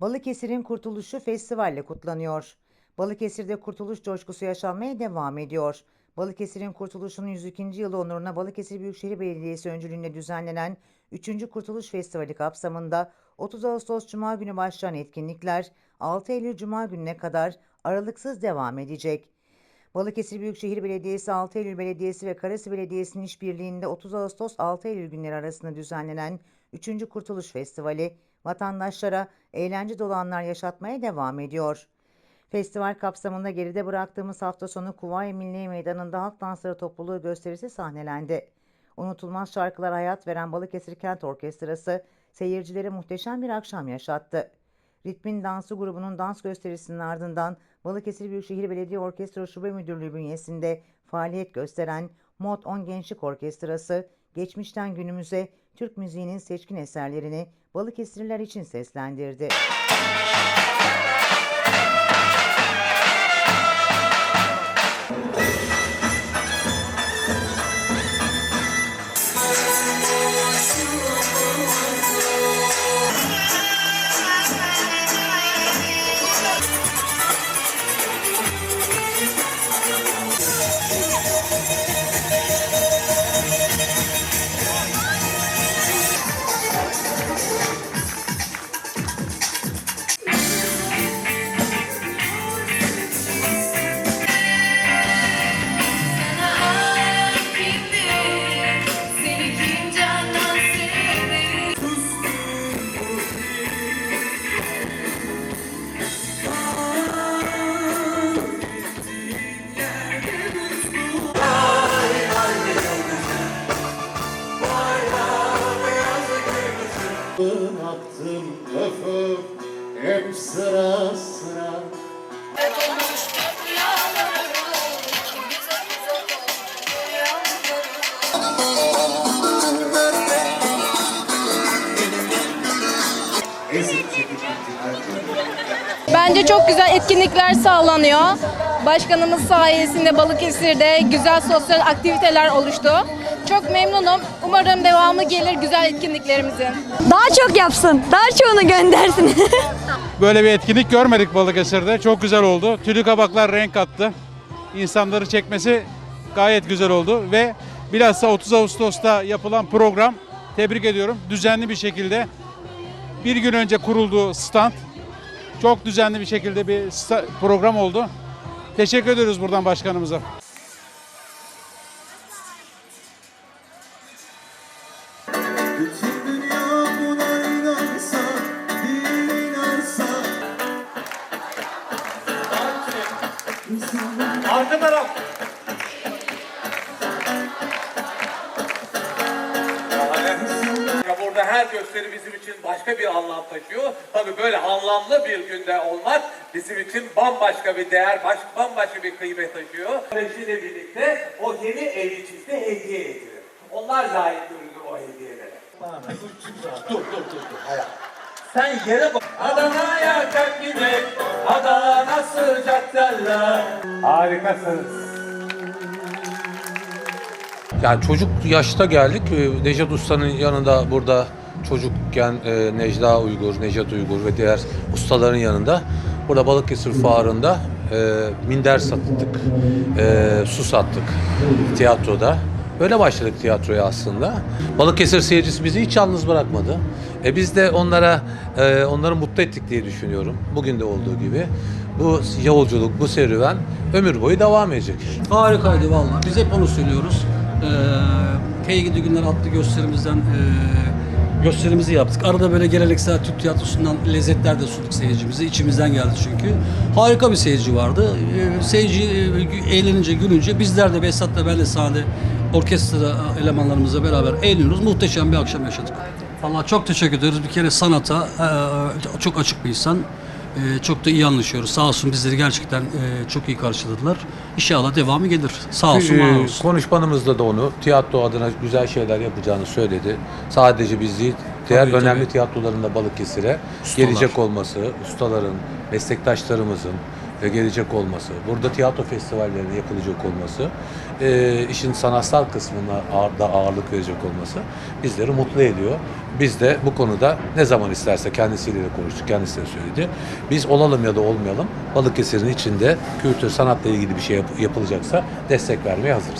Balıkesir'in kurtuluşu festivalle kutlanıyor. Balıkesir'de kurtuluş coşkusu yaşanmaya devam ediyor. Balıkesir'in kurtuluşunun 102. yılı onuruna Balıkesir Büyükşehir Belediyesi öncülüğünde düzenlenen 3. Kurtuluş Festivali kapsamında 30 Ağustos Cuma günü başlayan etkinlikler 6 Eylül Cuma gününe kadar aralıksız devam edecek. Balıkesir Büyükşehir Belediyesi, 6 Eylül Belediyesi ve Karası Belediyesi'nin işbirliğinde 30 Ağustos 6 Eylül günleri arasında düzenlenen 3. Kurtuluş Festivali vatandaşlara eğlence dolu anlar yaşatmaya devam ediyor. Festival kapsamında geride bıraktığımız hafta sonu Kuvayi Milli Meydanı'nda Halk Dansları Topluluğu gösterisi sahnelendi. Unutulmaz şarkılar hayat veren Balıkesir Kent Orkestrası seyircilere muhteşem bir akşam yaşattı. Ritmin Dansı grubunun dans gösterisinin ardından Balıkesir Büyükşehir Belediye Orkestra Şube Müdürlüğü bünyesinde faaliyet gösteren Mod 10 Gençlik Orkestrası, geçmişten günümüze Türk müziğinin seçkin eserlerini Balıkesirliler için seslendirdi. Sıra sıra Bence çok güzel etkinlikler sağlanıyor. Başkanımız sayesinde Balıkesir'de güzel sosyal aktiviteler oluştu. Çok memnunum. Umarım devamı gelir güzel etkinliklerimizin. Daha çok yapsın. Daha çoğunu göndersin. Böyle bir etkinlik görmedik Balıkesir'de. Çok güzel oldu. Tülü kabaklar renk attı. İnsanları çekmesi gayet güzel oldu ve bilhassa 30 Ağustos'ta yapılan program tebrik ediyorum. Düzenli bir şekilde bir gün önce kuruldu stand. Çok düzenli bir şekilde bir program oldu. Teşekkür ediyoruz buradan başkanımıza. Arka taraf. Ya burada her gösteri bizim için başka bir anlam taşıyor. Tabii böyle anlamlı bir günde olmak bizim için bambaşka bir değer, baş, bambaşka bir kıymet taşıyor. Öğrenciyle birlikte o yeni çifte hediye edilir. Onlar layık görülür o hediyelere. Dur, dur, dur, dur. Hayır. Sen yere bak. Adana'ya kalk gidelim. Harikasınız. Yani çocuk yaşta geldik. Ee, Nejat Usta'nın yanında burada çocukken e, Necla Uygur, Nejat Uygur ve diğer ustaların yanında burada Balıkesir Fuarı'nda e, minder sattık, e, su sattık tiyatroda. Böyle başladık tiyatroya aslında. Balıkesir seyircisi bizi hiç yalnız bırakmadı. E biz de onlara e, onları mutlu ettik diye düşünüyorum. Bugün de olduğu gibi. Bu yolculuk, bu serüven ömür boyu devam edecek. Harikaydı vallahi. Biz hep onu söylüyoruz. Ee, Gidi Günler adlı gösterimizden e, gösterimizi yaptık. Arada böyle geleneksel Türk tiyatrosundan lezzetler de sunduk seyircimize. İçimizden geldi çünkü. Harika bir seyirci vardı. Ee, seyirci e, eğlenince, gülünce bizler de Behzat'la ben de sahnede orkestra elemanlarımızla beraber eğleniyoruz. Muhteşem bir akşam yaşadık. Vallahi çok teşekkür ederiz. Bir kere sanata e, çok açık bir insan. Ee, çok da iyi anlaşıyoruz. Sağ olsun bizleri gerçekten e, çok iyi karşıladılar. İnşallah devamı gelir. Sağ olsun, var Ee, olsun. Konuşmanımızda da onu tiyatro adına güzel şeyler yapacağını söyledi. Sadece biz değil, diğer Tabii, önemli tabii. tiyatrolarında Balıkesir'e Ustalar. gelecek olması, ustaların, meslektaşlarımızın, e, gelecek olması, burada tiyatro festivallerinin yapılacak olması, e, işin sanatsal kısmına ağır, da ağırlık verecek olması bizleri mutlu ediyor. Biz de bu konuda ne zaman isterse kendisiyle de konuştuk, kendisi de söyledi. Biz olalım ya da olmayalım Balıkesir'in içinde kültür, sanatla ilgili bir şey yap- yapılacaksa destek vermeye hazırız.